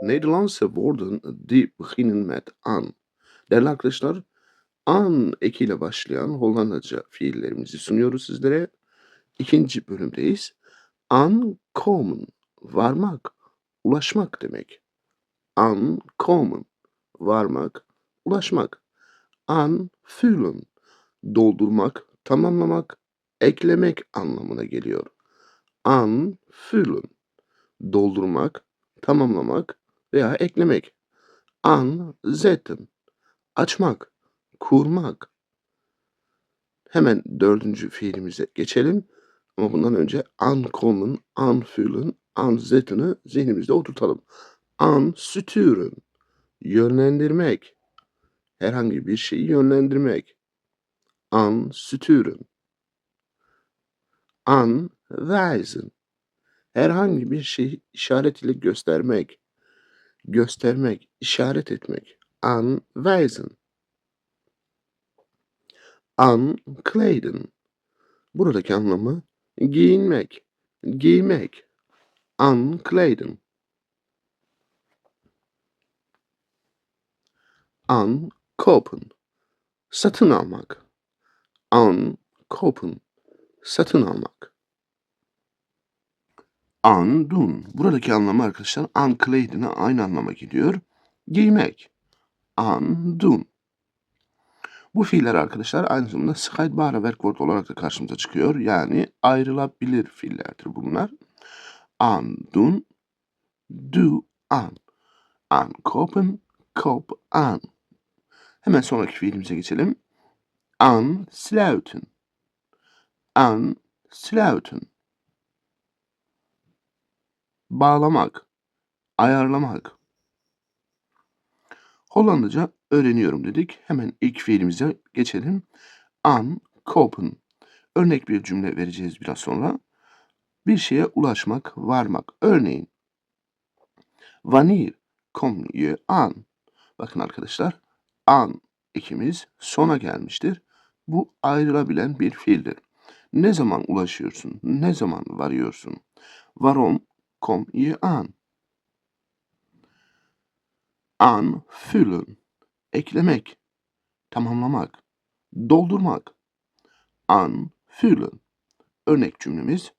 Nederlandse woorden die beginnen met an. Değerli arkadaşlar, an ekiyle başlayan Hollandaca fiillerimizi sunuyoruz sizlere. İkinci bölümdeyiz. Ankomen, varmak, ulaşmak demek. Ankomen, varmak, ulaşmak. Anfüllen, doldurmak, tamamlamak, eklemek anlamına geliyor. Anfüllen, doldurmak, tamamlamak veya eklemek. Anzetten, açmak, kurmak. Hemen dördüncü fiilimize geçelim. Ama bundan önce ankommen, anfüllen, anzetten'ı zihnimizde oturtalım. Anstüren, yönlendirmek. Herhangi bir şeyi yönlendirmek. Anstüren. Anweisen, herhangi bir şeyi işaret ile göstermek. Göstermek, işaret etmek. Anweisen. Ankleiden. Buradaki anlamı giyinmek, giymek. Ankleiden. Ankopen, satın almak. Ankopen, satın almak. Andun. Buradaki anlamı arkadaşlar ankleiden'e aynı anlama geliyor. Giymek. Andun. Bu fiiller arkadaşlar aynı zamanda scheidbare werkwoord olarak da karşımıza çıkıyor. Yani ayrılabilir fiillerdir bunlar. Andun, do an. Ankopen, koop an. Hemen sonraki fiilimize geçelim. Ansluiten. Ansluiten. Bağlamak, ayarlamak. Hollandaca öğreniyorum dedik. Hemen ilk fiilimize geçelim. Ankopen. Örnek bir cümle vereceğiz biraz sonra. Bir şeye ulaşmak, varmak. Örneğin Wanneer kom je an? Bakın arkadaşlar, an ekimiz sona gelmiştir. Bu ayrılabilen bir fiildir. Ne zaman ulaşıyorsun? Ne zaman varıyorsun? Warum kom je an? Anfüllen. Eklemek, tamamlamak, doldurmak. Anfüllen. Örnek cümlemiz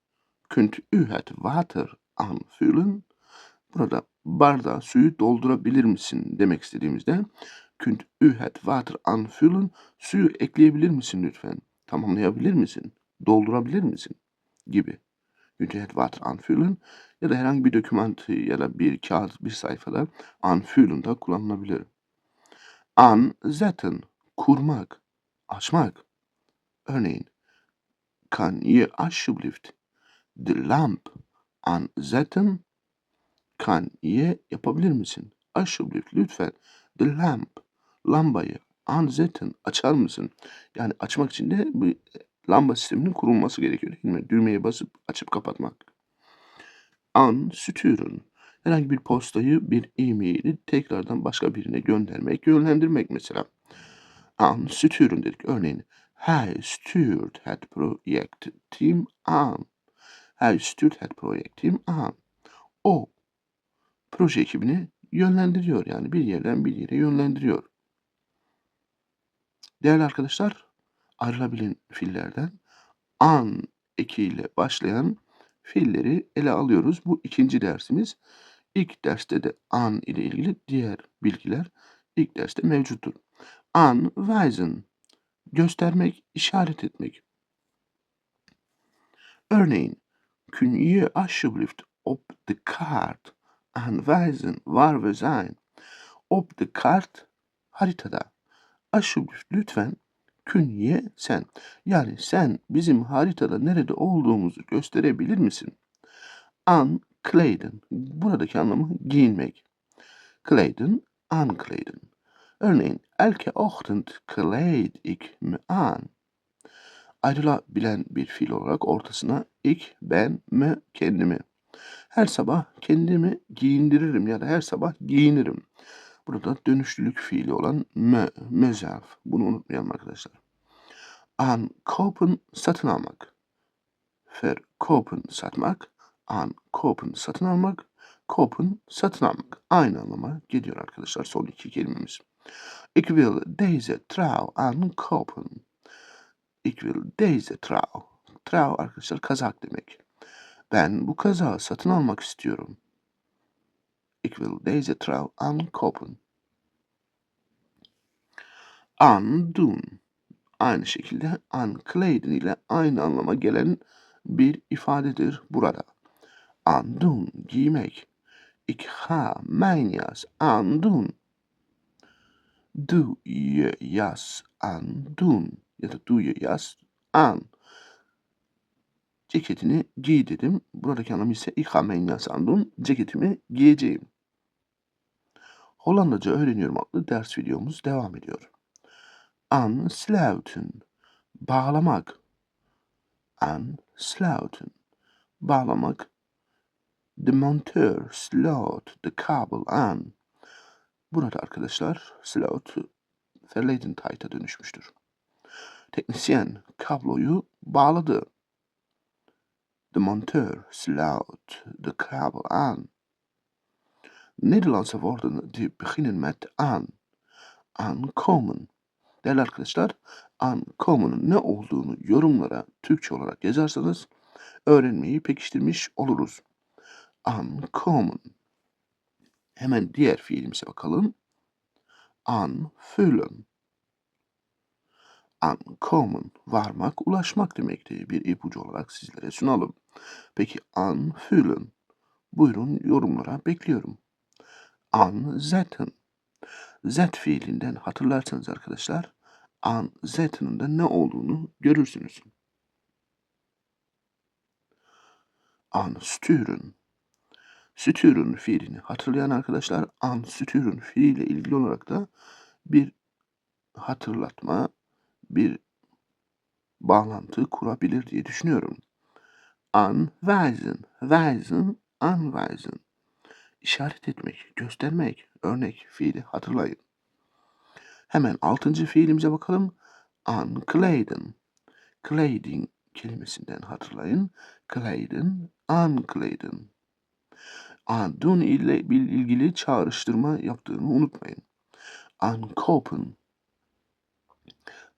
Kunt u het water aanvullen? Burada bardağa suyu doldurabilir misin demek istediğimizde Kunt u het water aanvullen? Suyu ekleyebilir misin lütfen? Tamamlayabilir misin? Doldurabilir misin? Gibi. Water aanvullen? Ya da herhangi bir dokümantı ya da bir kağıt, bir sayfada aanvullen da kullanılabilir. Anzetten, kurmak, açmak. Örneğin, kan je alsjeblieft de lamp anzetten? Kan je yapabilir misin? Alsjeblieft, lütfen. De lamp, lambayı anzetten, açar mısın? Yani açmak için de bu lamba sisteminin kurulması gerekiyor değil? Düğmeye basıp açıp kapatmak. Anstüren, herhangi bir postayı, bir e-maili tekrardan başka birine göndermek, yönlendirmek mesela. Anstüren dedik. Örneğin, Hij stuurt het projectteam aan. Hij stuurt het projectteam aan. O proje ekibini yönlendiriyor. Yani bir yerden bir yere yönlendiriyor. Değerli arkadaşlar, ayrılabilen fiillerden an ekiyle başlayan fiilleri ele alıyoruz. Bu ikinci dersimiz. İlk derste de an ile ilgili diğer bilgiler ilk derste mevcuttur. Anweisen, göstermek, işaret etmek. Örneğin, kun je alsjeblieft op de kaart aanwijzen waar we zijn? Op de kaart, haritada. Alsjeblieft, lütfen, kun je sen. Yani sen bizim haritada nerede olduğumuzu gösterebilir misin? Ankleiden. Buradaki anlamı giyinmek. Kleiden, aankleden. Örneğin, elke ochtend kleed ik me aan. Ayrılabilen bir fiil olarak ortasına ik, ben, me, kendimi. Her sabah kendimi giyindiririm ya da her sabah giyinirim. Burada dönüşlülük fiili olan me, mezelf. Bunu unutmayalım arkadaşlar. Ankopen satın almak. Verkopen satmak. Ankopen satın almak. Kopen satın almak. Aynı anlama geliyor arkadaşlar son iki kelimemiz. Ik wil deze trui aankopen. Ik wil deze trui. Trui arkadaşlar kazak demek. Ben bu kazağı satın almak istiyorum. Ik wil deze trui aankopen. Aandoen. Aynı şekilde aankleden ile aynı anlama gelen bir ifadedir burada. Aandoen, giymek. Ik ga mijn jas aandoen. Doe je jas aandoen. Ya da doe je jas aan. Ceketini giy dedim. Buradaki anlamı ise ik ga mijn jas aandoen. Ceketimi giyeceğim. Hollandaca öğreniyorum adlı ders videomuz devam ediyor. Aansluiten. Bağlamak. Aansluiten. Bağlamak. De monteur sloot de kabel aan. Burada arkadaşlar sloot verleden tide'a dönüşmüştür. Teknisyen kabloyu bağladı. De monteur sloot de kabel aan. Nederlandse woorden die beginnen met aan. Aankomen. Değerli arkadaşlar, aankomen'ın ne olduğunu yorumlara Türkçe olarak yazarsanız öğrenmeyi pekiştirmiş oluruz. Aankomen. Hemen diğer fiilimize bakalım. Aanvullen. Aankomen, varmak, ulaşmak demekti. Bir ipucu olarak sizlere sunalım. Peki aanvullen. Buyurun yorumlara bekliyorum. Aanzetten. Zet fiilinden hatırlarsanız arkadaşlar, aanzetten'ın da ne olduğunu görürsünüz. Aansturen. Sturen fiilini hatırlayan arkadaşlar, aansturen fiiliyle ilgili olarak da bir hatırlatma, bir bağlantı kurabilir diye düşünüyorum. Anweisen, weisen, anweisen. İşaret etmek, göstermek, örnek fiili hatırlayın. Hemen altıncı fiilimize bakalım. Ankleden. Kleding kelimesinden hatırlayın. Kleden, ankleden. Andun ile ilgili çağrıştırma yaptığını unutmayın. Ankopen.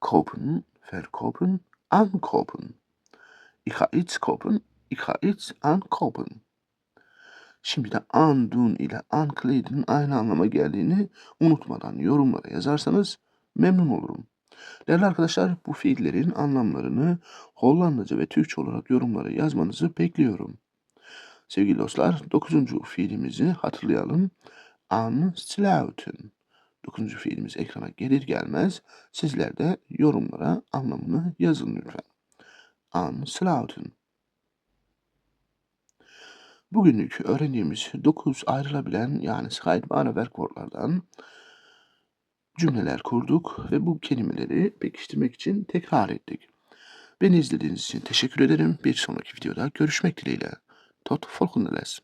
Kopen, verkopen, ankopen. Ich iets kopen, ich iets ankopen. Şimdi de andun ile ankleden aynı anlama geldiğini unutmadan yorumlara yazarsanız memnun olurum. Değerli arkadaşlar bu fiillerin anlamlarını Hollandaca ve Türkçe olarak yorumlara yazmanızı bekliyorum. Sevgili dostlar 9. fiilimizi hatırlayalım. Ansluiten. 9. fiilimiz ekrana gelir gelmez sizler de yorumlara anlamını yazın lütfen. Ansluiten. Bugünlük öğrendiğimiz 9 ayrılabilen yani saydbare verkwortlardan cümleler kurduk ve bu kelimeleri pekiştirmek için tekrar ettik. Beni izlediğiniz için teşekkür ederim. Bir sonraki videoda görüşmek dileğiyle. Tot volgende les.